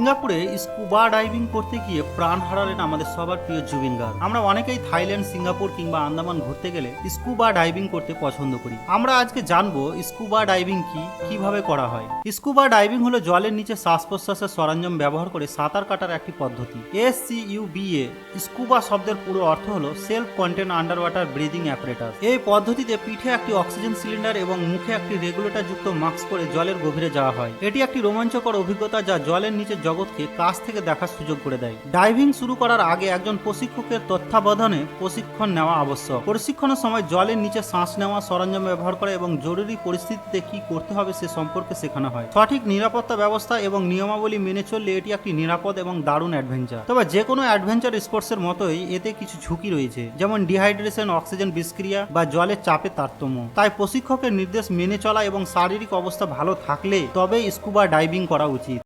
সিঙ্গাপুরে scuba diving করতে গিয়ে প্রাণ হারালেন আমাদের সবার প্রিয় জুবিন গার্গ। আমরা অনেকেই থাইল্যান্ড, সিঙ্গাপুর কিংবা আন্দামান ঘুরতে গেলে স্কুবা ডাইভিং করতে পছন্দ করি। আমরা আজকে জানব স্কুবা ডাইভিং কি, কীভাবে করা হয়? স্কুবা ডাইভিং হলো জলের নিচে শ্বাস প্রশ্বাসের সরঞ্জাম ব্যবহার করে সাঁতার কাটার একটি পদ্ধতি। S C U B A, scuba শব্দের পুরো অর্থ হলো self contained underwater breathing apparatus এই পদ্ধতিতে পিঠে একটি অক্সিজেন সিলিন্ডার এবং মুখে একটি রেগুলেটর যুক্ত মাস্ক পরে জলের গভীরে যাওয়া হয়। এটি একটি রোমাঞ্চকর অভিজ্ঞতা যা জলের নিচে জগৎকে কাছ থেকে দেখার সুযোগ করে দেয়। ডাইভিং শুরু করার আগে একজন প্রশিক্ষকের তত্ত্বাবধানে প্রশিক্ষণ নেওয়া আবশ্যক। প্রশিক্ষণের সময় জলের নিচে শ্বাস নেওয়া, সরঞ্জাম ব্যবহার করা এবং জরুরি পরিস্থিতিতে কি করতে হবে সে সম্পর্কে শেখানো হয়। সঠিক নিরাপত্তা ব্যবস্থা এবং নিয়মাবলী মেনে চললে এটি একটি নিরাপদ এবং দারুণ অ্যাডভেঞ্চার। তবে যে কোনো অ্যাডভেঞ্চার স্পোর্টসের মতোই এতে কিছু ঝুঁকি রয়েছে, যেমন ডিহাইড্রেশন, অক্সিজেন বিষক্রিয়া বা জলের চাপে তারতম্য। তাই প্রশিক্ষকের নির্দেশ মেনে চলা এবং শারীরিক অবস্থা ভালো থাকলে তবেই স্কুবা ডাইভিং করা উচিত।